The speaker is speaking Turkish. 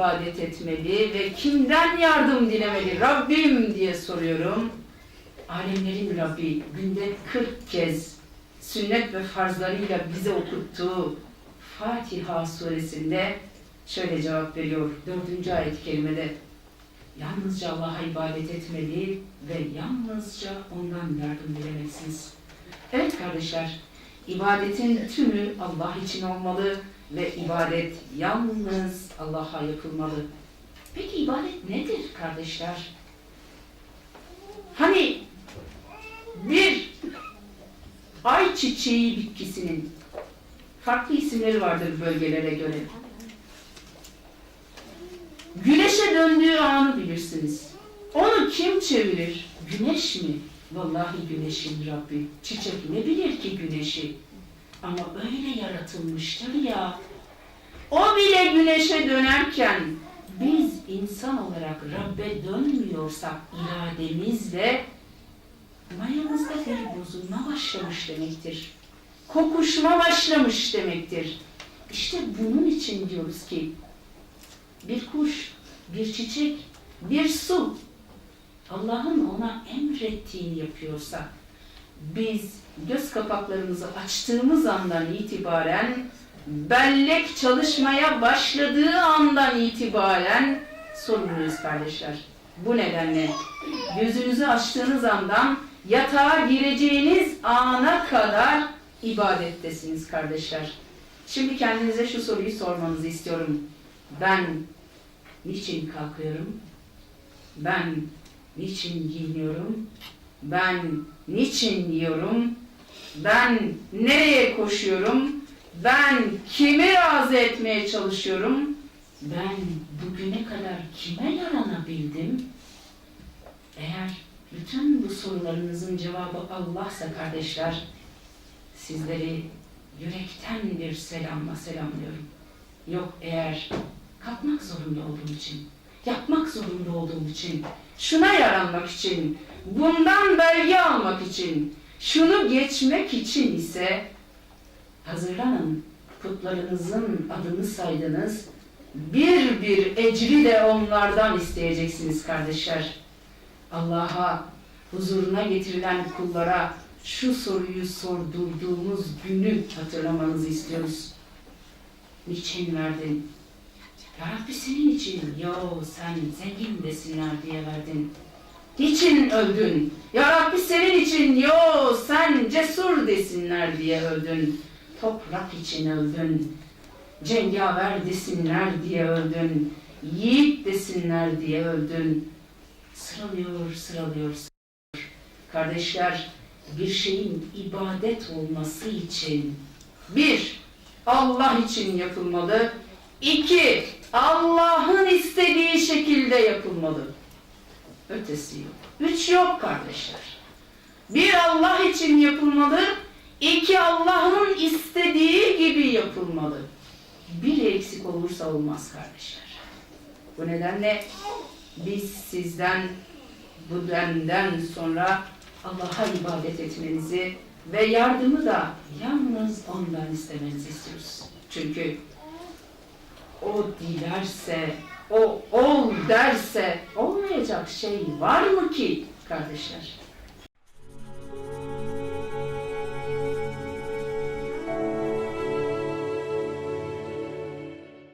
ibadet etmeli ve kimden yardım dilemeli Rabbim diye soruyorum. Alemlerin Rabbi günde 40 kez sünnet ve farzlarıyla bize okuttuğu Fatiha suresinde şöyle cevap veriyor. Dördüncü ayet-i kerimede yalnızca Allah'a ibadet etmeli ve yalnızca ondan yardım dilemelisiniz. Evet kardeşler, ibadetin tümü Allah için olmalı ve ibadet yalnız Allah'a yapılmalı. Peki ibadet nedir kardeşler? Hani bir ay çiçeği bitkisinin farklı isimleri vardır bölgelere göre. Güneşe döndüğü anı bilirsiniz. Onu kim çevirir? Güneş mi? Vallahi güneşin Rabbi. Çiçek ne bilir ki güneşi? Ama öyle yaratılmıştır ya. O bile güneşe dönerken biz insan olarak Rabbe dönmüyorsak irademizle mayamızda bir bozulma başlamış demektir. Kokuşma başlamış demektir. İşte bunun için diyoruz ki bir kuş, bir çiçek, bir su Allah'ın ona emrettiğini yapıyorsa biz göz kapaklarımızı açtığımız andan itibaren bellek çalışmaya başladığı andan itibaren sorumluyuz kardeşler. Bu nedenle gözünüzü açtığınız andan yatağa gireceğiniz ana kadar ibadettesiniz kardeşler. Şimdi kendinize şu soruyu sormanızı istiyorum. Ben niçin kalkıyorum? Ben niçin giyiniyorum? Ben niçin yiyorum? Ben nereye koşuyorum? Ben kimi razı etmeye çalışıyorum? Ben bugüne kadar kime yaranabildim? Eğer bütün bu sorularınızın cevabı Allah'sa kardeşler, sizleri yürekten bir selamla selamlıyorum. Yok eğer kalkmak zorunda olduğum için, yapmak zorunda olduğum için, şuna yaranmak için, bundan belge almak için, şunu geçmek için ise hazırlanın. Putlarınızın adını saydınız. Bir bir ecri de onlardan isteyeceksiniz kardeşler. Allah'a, huzuruna getirilen kullara şu soruyu sordurduğumuz günü hatırlamanızı istiyoruz. Niçin verdin? Ya Rabbi senin için. Yo sen zengin desinler diye verdin. Niçin öldün? Ya Rabbi senin için. Yo sen cesur desinler diye öldün. Toprak için öldün. Cengaver desinler diye öldün. Yiğit desinler diye öldün. Sıralıyor, sıralıyor, sıralıyor. Kardeşler, bir şeyin ibadet olması için bir, Allah için yapılmalı. İki, Allah'ın istediği şekilde yapılmalı. Ötesi yok. Üç yok kardeşler. Bir Allah için yapılmalı. İki Allah'ın istediği gibi yapılmalı. Bir eksik olursa olmaz kardeşler. Bu nedenle biz sizden bu benden sonra Allah'a ibadet etmenizi ve yardımı da yalnız ondan istemenizi istiyoruz. Çünkü o dilerse, o ol derse olmayacak şey var mı ki kardeşler?